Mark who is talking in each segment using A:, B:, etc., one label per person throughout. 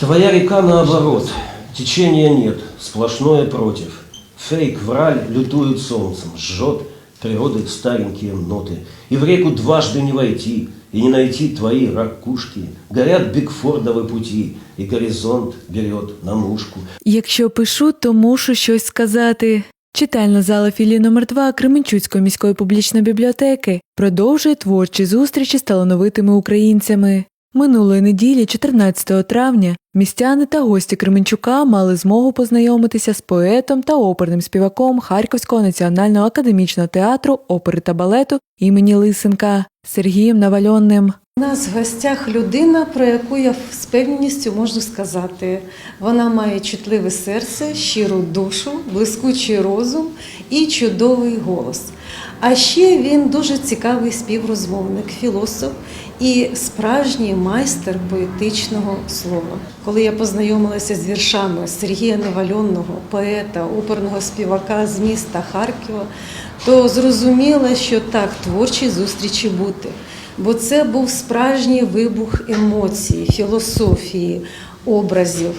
A: Твоя река наоборот, течения нет, сплошное против. Фейк, враль лютует солнцем, жжет природы старенькие ноты. И в реку дважды не войти, и не найти твои ракушки. Горят Бигфордовы пути, и горизонт берет на мушку.
B: Якщо пишу, то мушу щось сказати. Читальна зала філії номер 2 Кременчуцької міської публічної бібліотеки продовжує творчі зустрічі з талановитими українцями. Минулої неділі, 14 травня, містяни та гості Кременчука мали змогу познайомитися з поетом та оперним співаком Харківського національного академічного театру опери та балету імені Лисенка Сергієм Навальонним.
C: У нас в гостях людина, про яку я з певністю можу сказати. Вона має чутливе серце, щиру душу, блискучий розум і чудовий голос. А ще він дуже цікавий співрозмовник, філософ і справжній майстер поетичного слова. Коли я познайомилася з віршами Сергія Навальонного, поета, оперного співака з міста Харкова, то зрозуміла, що так творчі зустрічі бути бо це був справжній вибух емоцій, філософії, образів.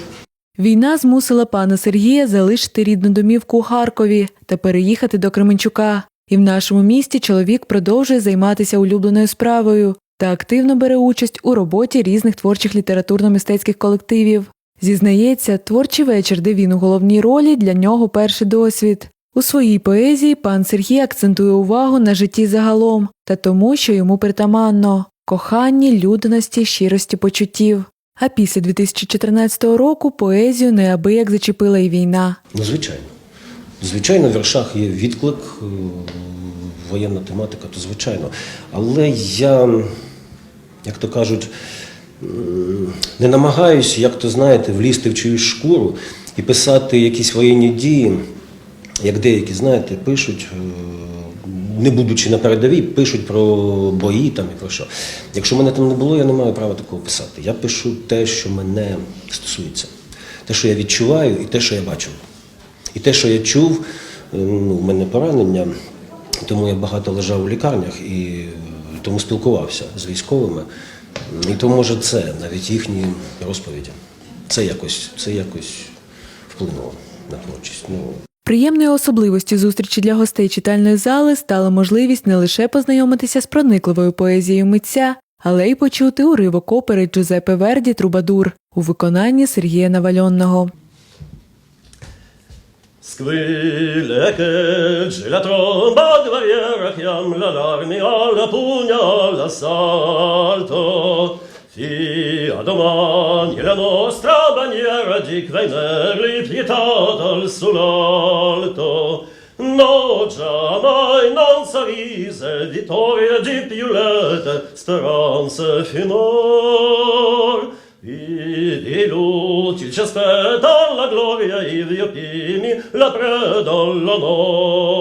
B: Війна змусила пана Сергія залишити рідну домівку у Харкові та переїхати до Кременчука. І в нашому місті чоловік продовжує займатися улюбленою справою та активно бере участь у роботі різних творчих літературно-мистецьких колективів. Зізнається, творчий вечір, де він у головній ролі, для нього перший досвід. У своїй поезії пан Сергій акцентує увагу на житті загалом та тому, що йому притаманно коханні, людяності, щирості почуттів. А після 2014 року поезію неабияк зачепила і війна.
A: Звичайно. Звичайно, в віршах є відклик, е, воєнна тематика, то звичайно. Але я, як то кажуть, не намагаюся, як то знаєте, влізти в чиюсь шкуру і писати якісь воєнні дії, як деякі, знаєте, пишуть, е, не будучи на передовій, пишуть про бої там і про що. Якщо мене там не було, я не маю права такого писати. Я пишу те, що мене стосується, те, що я відчуваю, і те, що я бачу. І те, що я чув, е, ну, в мене поранення, тому я багато лежав у лікарнях і тому спілкувався з військовими. І то, може, це навіть їхні розповіді. Це якось, це якось вплинуло на творчість. Ну,
B: Приємною особливостю зустрічі для гостей читальної зали стала можливість не лише познайомитися з проникливою поезією митця, але й почути уривок опери Джузеппе Верді Трубадур у виконанні Сергія Навальонного.
D: Squille che la tromba di barriera chiama l'armi alla pugna all'assalto. Fia domani la nostra bandiera di quei merli pietata al sull'alto. No, giammai non s'avvise vittoria di più lete speranze finor. Vidi l'util ci aspetta gloria ivi optimi, la preda noi.